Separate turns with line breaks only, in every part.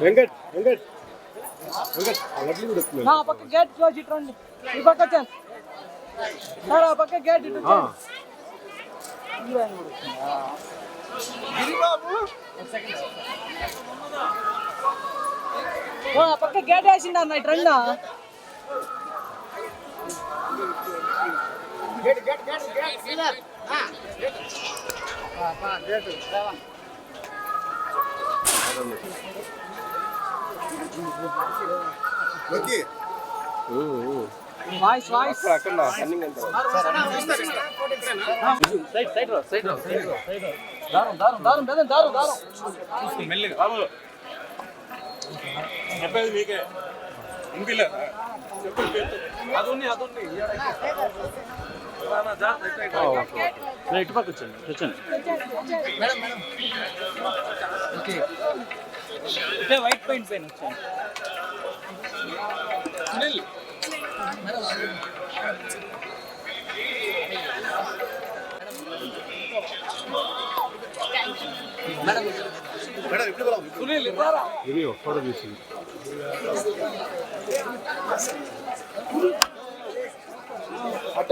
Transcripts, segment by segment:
వెంకట్ వెంకట్. వెంకట్ అలాంటి కూడా వస్తున్నాడు.
ఆ పక్క గేట్ క్లోజ్ ఇటు రండి. ఈ పక్క వచ్చాను సార్ ఆ పక్క గేట్ ఇటు
ఆ,
ఆ పక్క గేట్ వేసిండు అన్న ఇటు రండి.
ఊ, ఊ.
Voice voice.
అక్కడ అక్కడ నా రన్నింగ్ అంతా.
దారం దారం దారం దారం దారం దారం.
చెప్పేది మీకే. ఇంపిలేదా ఇటు పక్క వచ్చండి వచ్చండి
ఇదే వైట్ పెయింట్ పైన వచ్చాను
ఇది ఒక ఫోటో తీసింది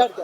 కాదు.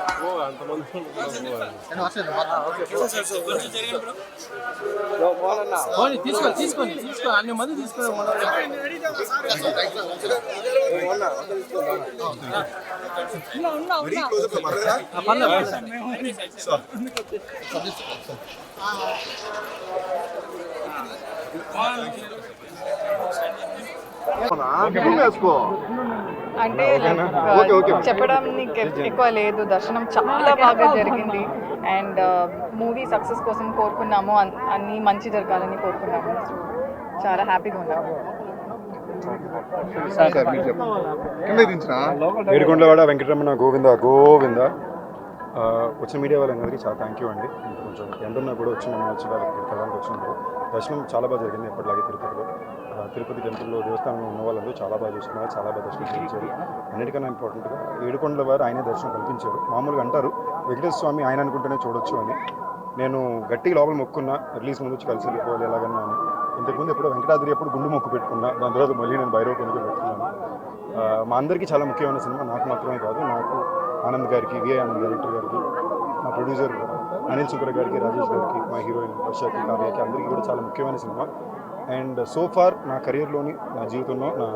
దోసుకో ఏ నువ్వు పోరా అన్ని మంది తీసుకోండి వేసుకో
అంటే చెప్పడానికి ఎక్కువ లేదు దర్శనం చాలా బాగా జరిగింది. అండ్ మూవీ సక్సెస్ కోసం కోరుకున్నాము అన్- అన్ని మంచి జరగాలని కోరుకున్నాము. చాలా హ్యాపీగా ఉన్నాము.
ఏడుకొండలవాడ వెంకటరమణ గోవింద గోవింద. వచ్చిన మీడియా వాళ్ళందరికీ చాలా థ్యాంక్ యూ అండి. కొంచెం ఎండున్నా కూడా వచ్చి మనం వచ్చి వాళ్ళకి కలడానికి వచ్చినందుకు దర్శనం చాలా బాగా జరిగింది ఎప్పటిలాగే తిరుపతిలో. తిరుపతి టెంపుల్లో దేవస్థానంలో ఉన్న వాళ్ళందరూ చాలా బాగా చూసుకున్నారు చాలా బాగా దర్శనం చేయించారు. అన్నిటికన్నా ఇంపార్టెంట్గా ఏడుకొండల వారు ఆయనే దర్శనం కల్పించారు. మామూలుగా అంటారు వెంకటేశ్వర స్వామి ఆయన అనుకుంటేనే చూడొచ్చు అని. నేను గట్టిగా లోపల మొక్కున్నా రిలీజ్ ముందు వచ్చి కలిసి వెళ్ళిపోవాలి ఎలాగన్నా అని. ఇంతకుముందు ఎప్పుడు వెంకటాద్రి ఎప్పుడు గుండు మొక్కు పెట్టుకున్నా దాని తర్వాత మళ్ళీ నేను భైరవ కొనుగోలు పెట్టుకున్నాను. మా అందరికీ చాలా ముఖ్యమైన సినిమా నాకు మాత్రమే కాదు నాకు ఆనంద్ గారికి విఐ ఆనంద్ డైరెక్టర్ గారికి మా ప్రొడ్యూసర్ అనిల్ సుబ్ర గారికి రాజేష్ గారికి మా హీరోయిన్ వర్షకి కార్యకి అందరికీ కూడా చాలా ముఖ్యమైన సినిమా. అండ్ సో ఫార్ నా కెరియర్లోని నా జీవితంలో నా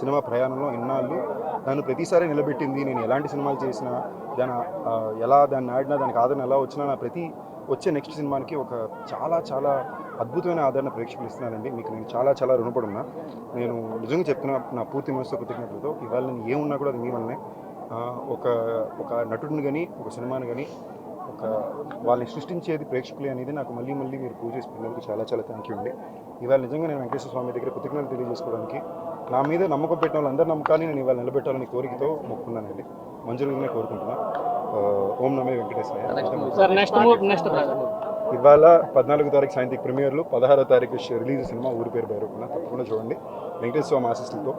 సినిమా ప్రయాణంలో ఇన్నాళ్ళు నన్ను ప్రతిసారి నిలబెట్టింది నేను ఎలాంటి సినిమాలు చేసినా దాని ఎలా దాన్ని ఆడినా దానికి ఆదరణ ఎలా వచ్చినా నా ప్రతి వచ్చే నెక్స్ట్ సినిమాకి ఒక చాలా చాలా అద్భుతమైన ఆదరణ ప్రేక్షకులు ఇస్తున్నానండి మీకు నేను చాలా చాలా రుణపడున్నా. నేను నిజంగా చెప్తున్నా నా పూర్తి మనసుతో కృతజ్ఞతలతో ఇవాళ నేను ఏమున్నా కూడా అది మీ వల్లనే. ఒక ఒక నటుడిని కానీ ఒక సినిమాని కానీ ఒక వాళ్ళని సృష్టించేది ప్రేక్షకులే అనేది నాకు మళ్ళీ మళ్ళీ మీరు పూజ చేసుకున్నందుకు చాలా చాలా థ్యాంక్ యూ అండి. ఇవాళ నిజంగా నేను వెంకటేశ్వర స్వామి దగ్గర కృతజ్ఞతలు తెలియజేసుకోవడానికి నా మీద నమ్మకం పెట్టిన వాళ్ళందరి నమ్మకాన్ని నేను ఇవాళ నిలబెట్టాలని కోరికతో మొక్కున్నానండి. మంజులుగానే కోరుకుంటున్నా. ఆ, ఓం నమే వెంకటేశ్వర ఇవాళ పద్నాలుగో తారీఖు సాయంత్రం ప్రీమియర్లు పదహారో తారీఖు రిలీజ్ సినిమా ఊరి పేరు బైరవకున్న తప్పకుండా చూడండి. వెంకటేశ్వర స్వామి ఆశీస్సులతో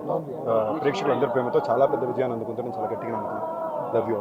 ఆ, ప్రేక్షకులు అందరి ప్రేమతో చాలా పెద్ద విజయాన్ని అందుకుంటారని చాలా గట్టిగా నమ్ముతున్నాను లవ్ యూ